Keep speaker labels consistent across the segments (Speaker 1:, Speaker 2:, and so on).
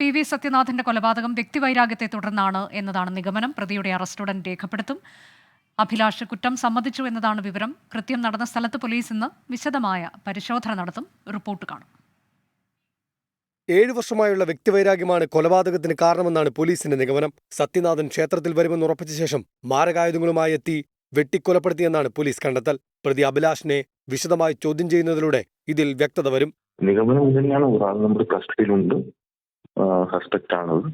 Speaker 1: P V സത്യനാഥന്റെ കൊലപാതകം വ്യക്തിവൈരാഗ്യത്തെ തുടർന്നാണ് എന്നതാണ് നിഗമനം. പ്രതിയുടെ അറസ്റ്റ് ഉടൻ രേഖപ്പെടുത്തും. അഭിലാഷ് കുറ്റം സമ്മതിച്ചു എന്നതാണ് വിവരം. കൃത്യം നടന്ന സ്ഥലത്ത് പോലീസ് ഇന്ന് വിശദമായ പരിശോധന നടത്തും. റിപ്പോർട്ട് കാണും.
Speaker 2: ഏഴു വർഷമായുള്ള വ്യക്തിവൈരാഗ്യമാണ് കൊലപാതകത്തിന് കാരണമെന്നാണ് പോലീസിന്റെ നിഗമനം. സത്യനാഥൻ ക്ഷേത്രത്തിൽ വരുമെന്ന് ഉറപ്പിച്ച ശേഷം മാരകായുധങ്ങളുമായി എത്തി വെട്ടിക്കൊലപ്പെടുത്തിയെന്നാണ് പോലീസ് കണ്ടെത്തൽ. പ്രതി അഭിലാഷിനെ വിശദമായി ചോദ്യം ചെയ്യുന്നതിലൂടെ ഇതിൽ വ്യക്തത വരും.
Speaker 3: നിഗമനം ഇങ്ങനെയാണ്. ഒരാൾ നമ്മുടെ കസ്റ്റഡിയിലുണ്ട്. സസ്പെക്ട് ആണത്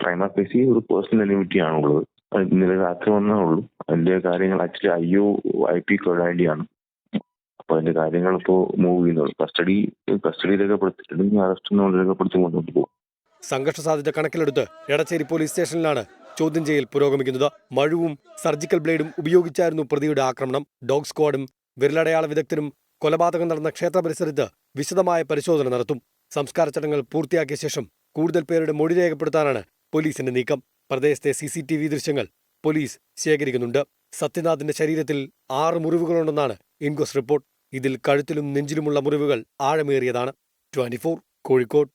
Speaker 3: പ്രൈമ പേസി ഒരു പേഴ്സണൽ എലിമിറ്റി ആണുള്ളത്. ഇന്നലെ രാത്രി വന്നേ ഉള്ളൂ. അതിന്റെ കാര്യങ്ങൾ actually I O I P കൊഴാണ്ടിയാണ് അപ്പൊ അതിന്റെ കാര്യങ്ങൾ ഇപ്പോ മൂവ് ചെയ്യുന്നത് കസ്റ്റഡി കസ്റ്റഡി രേഖപ്പെടുത്തിയിട്ടുണ്ടെങ്കിൽ അറസ്റ്റ് രേഖപ്പെടുത്തി മുന്നോട്ട് പോകും.
Speaker 2: സംഘർഷ സാധ്യത കണക്കിലെടുത്ത് എടച്ചേരി പോലീസ് സ്റ്റേഷനിലാണ് ചോദ്യം ചെയ്യൽ പുരോഗമിക്കുന്നത്. മഴുവും സർജിക്കൽ ബ്ലേഡും ഉപയോഗിച്ചായിരുന്നു പ്രതിയുടെ ആക്രമണം. ഡോഗ് സ്ക്വാഡും വിരലടയാള വിദഗ്ധരും കൊലപാതകം നടന്ന ക്ഷേത്ര പരിസരത്ത് വിശദമായ പരിശോധന നടത്തും. സംസ്കാര ചടങ്ങുകൾ പൂർത്തിയാക്കിയ ശേഷം കൂടുതൽ പേരുടെ മൊഴി രേഖപ്പെടുത്താനാണ് പോലീസിന്റെ നീക്കം. പ്രദേശത്തെ സി സി ടി വി ദൃശ്യങ്ങൾ പോലീസ് ശേഖരിക്കുന്നുണ്ട്. സത്യനാഥിന്റെ ശരീരത്തിൽ ആറ് മുറിവുകളുണ്ടെന്നാണ് ഇൻക്വസ്റ്റ് റിപ്പോർട്ട്. ഇതിൽ കഴുത്തിലും നെഞ്ചിലുമുള്ള മുറിവുകൾ ആഴമേറിയതാണ്. ട്വന്റി കോഴിക്കോട്.